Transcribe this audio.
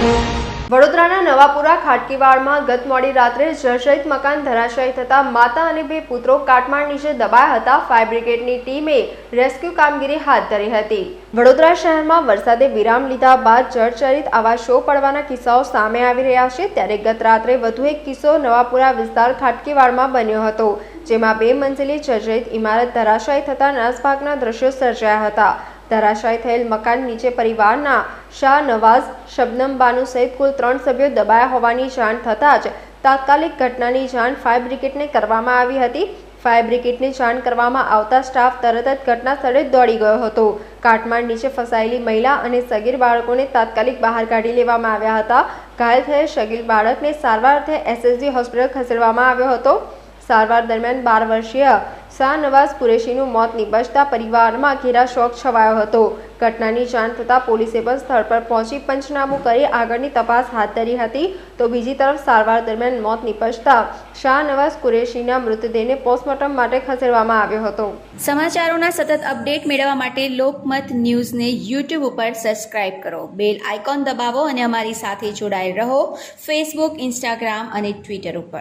વડોદરાના નવાપુરા ખાટકીવાડમાં ગત મોડી રાત્રે જર્જરિત મકાન ધરાશાયી થતા માતા અને બે પુત્રો કાટમાળ નીચે દબાયા હતા. ફાયર બ્રિગેડની ટીમે રેસ્ક્યુ કામગીરી હાથ ધરી હતી. વડોદરા શહેરમાં વરસાદે વિરામ લીધા બાદ જર્જરિત આવાસો પડવાના કિસ્સાઓ સામે આવી રહ્યા છે. ત્યારે ગત રાત્રે વધુ એક કિસ્સો નવાપુરા વિસ્તાર ખાટકીવાડમાં બન્યો હતો, જેમાં બે મંજિલી જર્જરિત ઇમારત ધરાશાયી થતા નાસભાગના દ્રશ્યો સર્જાયા હતા. ધરાશાયી થયેલ મકાન નીચે પરિવારના શાહ નવાઝ શબનમ બાનુ સહિત કુલ ત્રણ સભ્યો દબાયા હોવાની જાણ થતાં જ તાત્કાલિક ઘટનાની જાણ ફાયર બ્રિગેડને કરવામાં આવી હતી. ફાયર બ્રિગેડને જાણ કરવામાં આવતા સ્ટાફ તરત જ ઘટના સ્થળે દોડી ગયો હતો. કાટમાળ નીચે ફસાયેલી મહિલા અને સગીર બાળકોને તાત્કાલિક બહાર કાઢી લેવામાં આવ્યા હતા. ઘાયલ થયેલ સગીર બાળકને સારવાર અર્થે એસએસજી હોસ્પિટલ ખસેડવામાં આવ્યો હતો. સારવાર દરમિયાન બાર વર્ષીય શાહ નવાઝ કુરેશીનું મોત નિપજતા પરિવારમાં ઘેરા શોક છવાયો હતો. ઘટનાની જાણ થતાં પોલીસે પણ સ્થળ પર પહોંચી પંચનામું કરી આગળની તપાસ હાથ ધરી હતી. તો બીજી તરફ સારવાર દરમિયાન મોત નિપજતા શાહ નવાઝ કુરેશીના મૃતદેહને પોસ્ટમોર્ટમ માટે ખસેડવામાં આવ્યો હતો. સમાચારોના સતત અપડેટ મેળવવા માટે લોકમત ન્યૂઝને યુટ્યુબ ઉપર સબસ્ક્રાઇબ કરો. બેલ આઇકોન દબાવો અને અમારી સાથે જોડાયેલ રહો. ફેસબુક, ઇન્સ્ટાગ્રામ અને ટ્વિટર ઉપર.